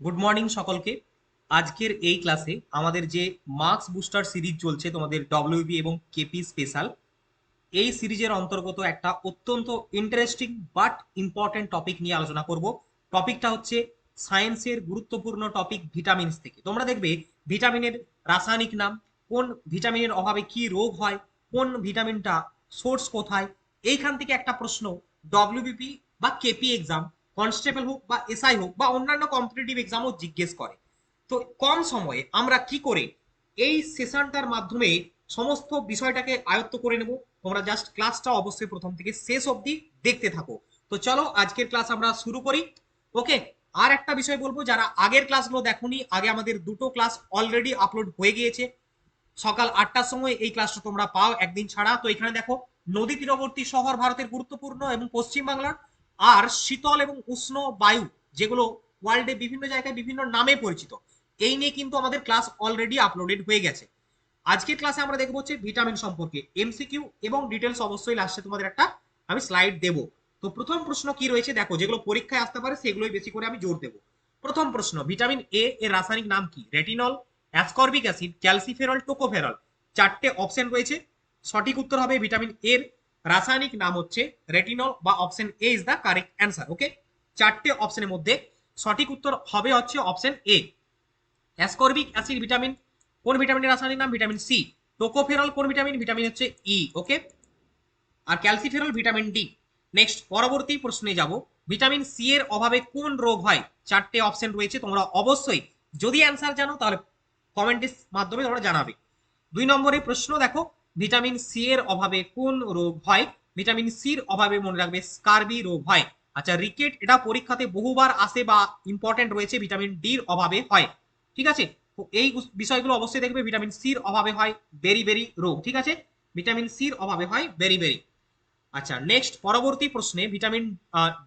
Good morning সকলকে। আজকের এই ক্লাসে আমাদের যে মার্কস বুস্টার সিরিজ চলছে তোমাদের ডব্লিউবি এবং কেপি স্পেশাল এই সিরিজের অন্তর্গত একটা অত্যন্ত ইন্টারেস্টিং বাট ইম্পর্টেন্ট টপিক নিয়ে আলোচনা করব। টপিকটা হচ্ছে সায়েন্সের গুরুত্বপূর্ণ টপিক ভিটামিনস থেকে। তোমরা দেখবে ভিটামিনের রাসায়নিক নাম, কোন ভিটামিনের অভাবে কি রোগ হয়, কোন ভিটামিনটা সোর্স কোথায়, এইখান থেকে একটা প্রশ্ন ডব্লিউবিপি বা কেপি এক্সাম কনস্টেবল হোক বা এসআই হোক বা অন্যান্য কম্পিটিটিভ এক্সামও জিজ্ঞেস করে। তো কম সময়ে আমরা কি করে এই সেশনটার মাধ্যমে সমস্ত বিষয়টাকে আয়ত্ত করে নেব? তোমরা জাস্ট ক্লাসটা অবশ্যই প্রথম থেকে শেষ অবধি দেখতে থাকো। তো চলো আজকের ক্লাস আমরা শুরু করি। ওকে আর একটা বিষয় বলব, যারা আগের ক্লাসগুলো দেখোনি, আগে আমাদের দুটো ক্লাস অলরেডি আপলোড হয়ে গিয়েছে। সকাল আটটার সময় এই ক্লাসটা তোমরা পাও একদিন ছাড়া। তো এখানে দেখো, নদী তীরবর্তী শহর ভারতের গুরুত্বপূর্ণ এবং পশ্চিম বাংলার আর শীতল এবং উষ্ণ বায়ু, যেগুলো ওয়ার্ল্ডে বিভিন্ন জায়গায় বিভিন্ন নামে পরিচিত, এই নিয়ে কিন্তু আমাদের ক্লাস অলরেডি আপলোডেড হয়ে গেছে। আজকের ক্লাসে আমরা দেখব হচ্ছে ভিটামিন সম্পর্কে এমসিকিউ এবং ডিটেলস অবশ্যই লাস্টে তোমাদের একটা আমি স্লাইড দেব। তো প্রথম প্রশ্ন কি রয়েছে? দেখো, যেগুলো পরীক্ষায় আসতে পারে, সেগুলোই বেশি করে আমি জোর দেবো। প্রথম প্রশ্ন ভিটামিন এ এর রাসায়নিক নাম কি? Retinol ascorbic acid calciferol tocopherol চারটে অপশন রয়েছে। সঠিক উত্তর হবে ভিটামিন এর রাসায়নিক নাম হচ্ছে রেটিনল বা option A is the correct answer okay চারটে অপশনের মধ্যে সঠিক উত্তর হবে হচ্ছে option A ascorbic acid vitamin কোন ভিটামিনের রাসায়নিক নাম? ভিটামিন সি টোকোফেরল কোন ভিটামিন ভিটামিন হচ্ছে ই ওকে আর ক্যালসিফেরল ভিটামিন ডি নেক্সট পরবর্তী প্রশ্নে যাব। ভিটামিন সি এর অভাবে কোন রোগ হয়? চারটে অপশন রয়েছে, তোমরা অবশ্যই যদি অ্যান্সার জানো, তাহলে কমেন্টের মাধ্যমে তোমরা জানাবে। দুই নম্বরে প্রশ্ন দেখো ভিটামিন সি এর অভাবে কোন রোগ হয়? ভিটামিন সির অভাবে মনে রাখবে স্কারবি রোগ হয়। আচ্ছা রিকেট, এটা পরীক্ষাতে বহুবার আসে বা ইম্পর্টেন্ট রয়েছে, ভিটামিন ডির অভাবে হয়। ঠিক আছে? তো এই বিষয়গুলো অবশ্যই দেখবে, ভিটামিন সির অভাবে হয় বেরি বেরি রোগ। ঠিক আছে? ভিটামিন সির অভাবে হয় বেরি বেরি আচ্ছা নেক্সট পরবর্তী প্রশ্নে ভিটামিন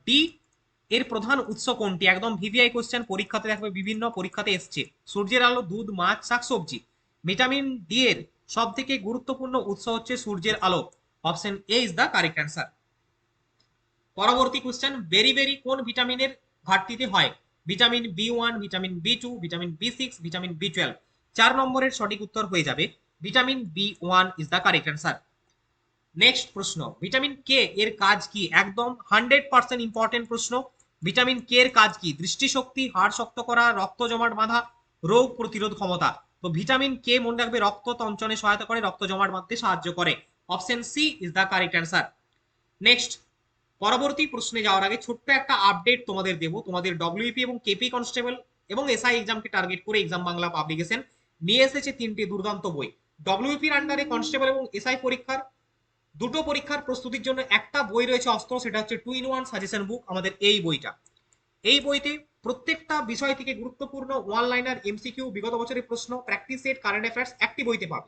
ডি এর প্রধান উৎস কোনটি? একদম ভিভিআই কোশ্চেন পরীক্ষাতে দেখবে বিভিন্ন পরীক্ষাতে এসছে। সূর্যের আলো, দুধ, মাছ, শাকসবজি। ভিটামিন ডি এর সব থেকে গুরুত্বপূর্ণ উৎস হচ্ছে সূর্যের আলো। Option A is the correct answer পরবর্তী কোশ্চেন বেরি বেরি কোন ভিটামিনের ঘাটতিতে হয়? Vitamin B one vitamin B two vitamin B six vitamin B twelve চার নম্বরের সঠিক উত্তর হয়ে যাবে vitamin B one is the correct answer next প্রশ্ন ভিটামিন কে এর কাজ কি? একদম হান্ড্রেড পার্সেন্ট ইম্পর্টেন্ট প্রশ্ন। ভিটামিন কে এর কাজ কি? দৃষ্টিশক্তি, হাড় শক্ত করা, রক্ত জমাট বাঁধা, রোগ প্রতিরোধ ক্ষমতা। তো ভিটামিন কে মনে রাখবে, রক্ত তঞ্চনে সহায়তা করে, রক্ত জমাট বাঁধতে সাহায্য করে। Option C is the correct answer next পরবর্তী প্রশ্নে যাওয়ার আগে ছোট্ট একটা আপডেট তোমাদের দেবো। তোমাদের ডব্লিউপি এবং কেপি কনস্টেবল এবং এসআই এক্সামকে টার্গেট করে এক্সাম বাংলা পাবলিকেশন নিয়ে এসেছে তিনটি দুর্দান্ত বই। ডব্লিউপির আন্ডারে কনস্টেবল এবং এসআই পরীক্ষার, দুটো পরীক্ষার প্রস্তুতির জন্য একটা বই রয়েছে অস্ত্র, সেটা হচ্ছে two in one suggestion book আমাদের এই বইটা। এই বইতে প্রত্যেকটা বিষয় থেকে গুরুত্বপূর্ণ ওয়ান লাইনার এমসিকিউ বিগত বছরের প্রশ্ন প্র্যাকটিস সেট কারেন্ট অ্যাফেয়ার্স একটি বইতে পাবে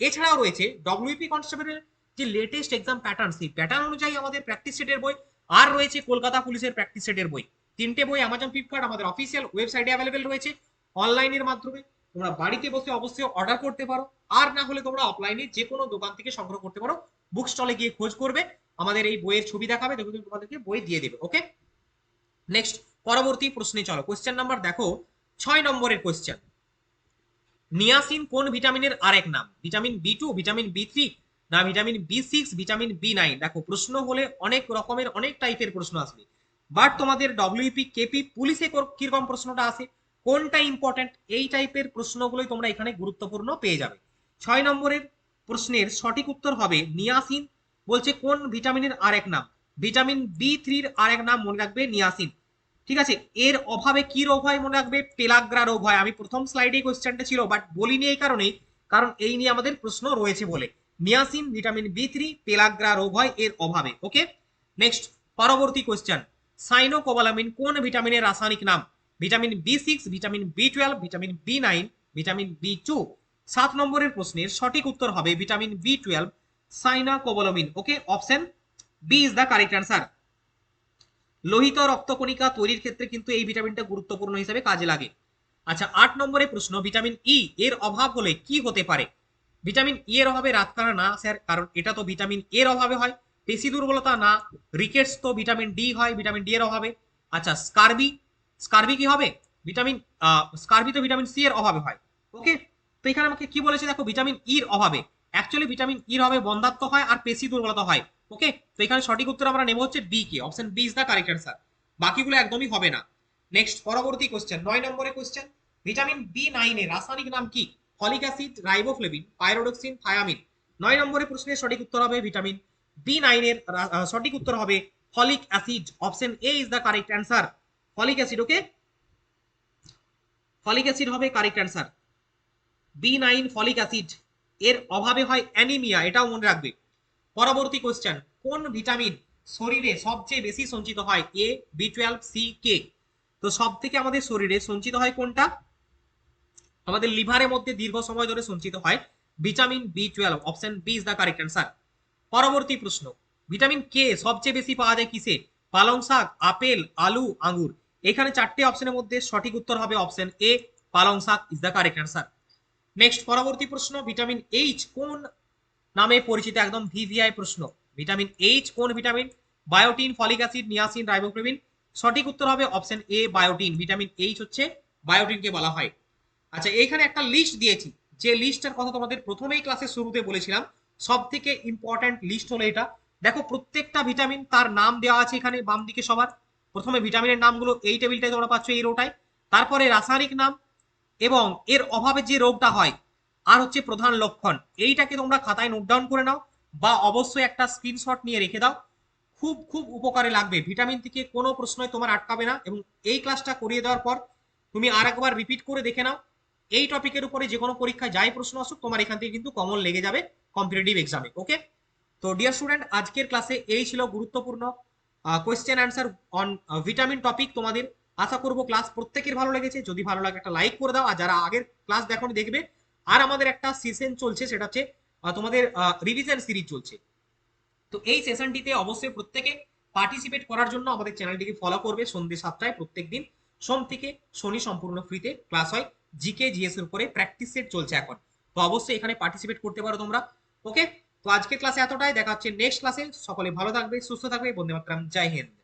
এছাড়াও রয়েছে ডব্লিউপি কনস্টেবলের যে লেটেস্ট এক্সাম প্যাটার্ন সেই প্যাটার্ন অনুযায়ী আমাদের প্র্যাকটিস সেটের বই, আর রয়েছে কলকাতা পুলিশের প্র্যাকটিস সেটের বই। তিনটে বই অ্যামাজন ফ্লিপকার্ট আমাদের অফিসিয়াল ওয়েবসাইটে অ্যাভেলেবেল রয়েছে। অনলাইনের মাধ্যমে তোমরা বাড়িতে বসে অবশ্যই অর্ডার করতে পারো। আর না হলে তোমরা অফলাইনে যে কোনো দোকান থেকে সংগ্রহ করতে পারো। বুক স্টলে গিয়ে খোঁজ করবে। আমাদের এই বইয়ের ছবি দেখাবে দেখো তোমাদেরকে বই দিয়ে দেবে ওকে নেক্সট পরবর্তী প্রশ্নে চলো। কোশ্চেন নাম্বার দেখো, ছয় নম্বরের কোশ্চেন নিয়াসিন কোন ভিটামিনের আরেক নাম? Vitamin B two vitamin B three না, vitamin B six vitamin B nine দেখো, প্রশ্ন হলে অনেক রকমের, অনেক টাইপের প্রশ্ন আসবে। বাট তোমাদের ডব্লিউপি কেপি পুলিশে কীরকম প্রশ্নটা আসে? কোনটা ইম্পর্টেন্ট এই টাইপের প্রশ্নগুলোই তোমরা এখানে গুরুত্বপূর্ণ পেয়ে যাবে। ছয় নম্বরের প্রশ্নের সঠিক উত্তর হবে নিয়াসিন। বলছে কোন ভিটামিনের আরেক নাম? ভিটামিন বি থ্রির আরেক নাম মনে রাখবে নিয়াসিন। ঠিক আছে? এর অভাবে কি রোগ হয় মনে রাখবে? পেলাগ্রা রোগ হয়। আমি প্রথম স্লাইডে কোয়েশ্চেনটা ছিল বাট বলিনি এই কারণেই, কারণ এই নিয়ে আমাদের প্রশ্ন রয়েছে বলে। Niacin vitamin B three pellagra রোগ হয় এর অভাবে ওকে নেক্সট পরবর্তী কোয়েশ্চেন সাইনোকোবালামিন কোন ভিটামিনের রাসায়নিক নাম? Vitamin B six vitamin B twelve vitamin B nine vitamin B two সাত নম্বরের প্রশ্নের সঠিক উত্তর হবে vitamin B twelve cyanocobalamin okay option B is the correct answer লোহিত রক্তকণিকা তৈরির ক্ষেত্রে কিন্তু এই ভিটামিনটা গুরুত্বপূর্ণ হিসেবে কাজে লাগে। আচ্ছা আট নম্বরে প্রশ্ন, ভিটামিন ই এর অভাব হলে কি হতে পারে? ভিটামিন ই এর অভাবে রাত কানা না, স্যার, কারণ এটা তো ভিটামিন এর অভাবে হয়। পেশি দুর্বলতা না, রিকেটস তো ভিটামিন ডি হয়, ভিটামিন ডি এর অভাবে। আচ্ছা স্কারবি স্কারবি কি হবে? ভিটামিন স্কার্বিতে ভিটামিন সি এর অভাবে হয়। ওকে তো এখানে আমাকে কি বলেছে? দেখো, ভিটামিন ইর অভাবে। অ্যাকচুয়ালি ভিটামিন ইর অভাবে বন্ধাত্ম হয় আর পেশি দুর্বলতা হয়। ওকে তো এখানে সঠিক উত্তর আমরা নেব হচ্ছে B K. Option B is the correct answer বাকিগুলো একদমই হবে না। নেক্সট পরবর্তী কোশ্চেন নয় নম্বরের কোশ্চেন ভিটামিন বি নাইনের রাসায়নিক নাম কি? Folic acid riboflavin pyridoxine thiamine নয় নম্বরের প্রশ্নের সঠিক উত্তর হবে ভিটামিন বি নাইনের সঠিক উত্তর হবে folic acid option A is the correct answer folic acid okay folic acid হবে correct answer B nine folic acid এর অভাবে হয় অ্যানিমিয়া এটাও মনে রাখবে। পরবর্তী কোশ্চেন কোন ভিটামিন শরীরে সবচেয়ে বেশি সঞ্চিত হয়? A B twelve C K তো সব থেকে আমাদের শরীরে সঞ্চিত হয় কোনটা? আমাদের লিভারের মধ্যে দীর্ঘ সময় ধরে সঞ্চিত হয় vitamin B twelve option B is the correct answer পরবর্তী প্রশ্ন ভিটামিন কে সবচেয়ে বেশি পাওয়া যায় কিসে? পালং শাক, আপেল, আলু, আঙ্গুর। এখানে চারটে অপশনের মধ্যে সঠিক উত্তর হবে অপশন এ পালং শাক is the correct answer next পরবর্তী প্রশ্ন ভিটামিন এইচ কোন নামে পরিচিত? একদম ভিভিআই প্রশ্ন। ভিটামিন এইচ কোন vitamin biotin folic acid niacin riboflavin সঠিক উত্তর হবে option A biotin vitamin H হচ্ছে বায়োটিনকে বলা হয়। আচ্ছা এইখানে একটা লিস্ট দিয়েছি। যে লিস্টের কথা তোমাদের প্রথমেই ক্লাসের শুরুতে বলেছিলাম। সব থেকে ইম্পর্ট্যান্ট লিস্ট হলো এটা। দেখো, প্রত্যেকটা ভিটামিন তার নাম দেওয়া আছে এখানে বাম দিকে সবার। প্রথমে ভিটামিনের নামগুলো এই টেবিলটায় তোমরা পাচ্ছ এই রোটায় তারপরে রাসায়নিক নাম এবং এর অভাবে যে রোগটা হয়, আর হচ্ছে প্রধান লক্ষণ। এইটাকে তোমরা খাতায় নোট ডাউন করে নাও বা অবশ্যই একটা স্ক্রিনশট নিয়ে রেখে দাও। খুব খুব উপকারে লাগবে। ভিটামিন থেকে কোনো প্রশ্নই তোমার আটকাবে না এবং এই ক্লাসটা করিয়ে দেওয়ার পর তুমি আর একবার রিপিট করে দেখে নাও। এই টপিকের উপরে যে কোনো পরীক্ষায় যাই প্রশ্ন আসুক, তোমার এখান থেকে কিন্তু কমন লেগে যাবে কম্পিটিটিভ এক্সামে ওকে তো ডিয়ার স্টুডেন্ট আজকের ক্লাসে এই ছিল গুরুত্বপূর্ণ question answer on vitamin topic তোমাদের। আশা করব ক্লাস প্রত্যেকের ভালো লেগেছে। যদি ভালো লাগে একটা লাইক করে দাও। আর যারা আগের ক্লাস দেখো দেখবে। আর আমাদের একটা সেশন চলছে, সেটা হচ্ছে তোমাদের রিভিশন সিরিজ চলছে। তো এই সেশনটিতে অবশ্যই প্রত্যেকে পার্টিসিপেট করার জন্য আমাদের চ্যানেলটিকে ফলো করবে সন্ধ্যে সাতটায় প্রত্যেক দিন। সোম থেকে শনি সম্পূর্ণ ফ্রিতে ক্লাস হয়। জিকে জিএস এর উপরে প্র্যাকটিস সেট চলছে এখন। তো অবশ্যই এখানে পার্টিসিপেট করতে পারো তোমরা। ওকে তো আজকের ক্লাসে এতটাই। দেখা হচ্ছে নেক্সট ক্লাসে সকলে ভালো থাকবে, সুস্থ থাকবে। বন্দে মাতরম জয় হিন্দ।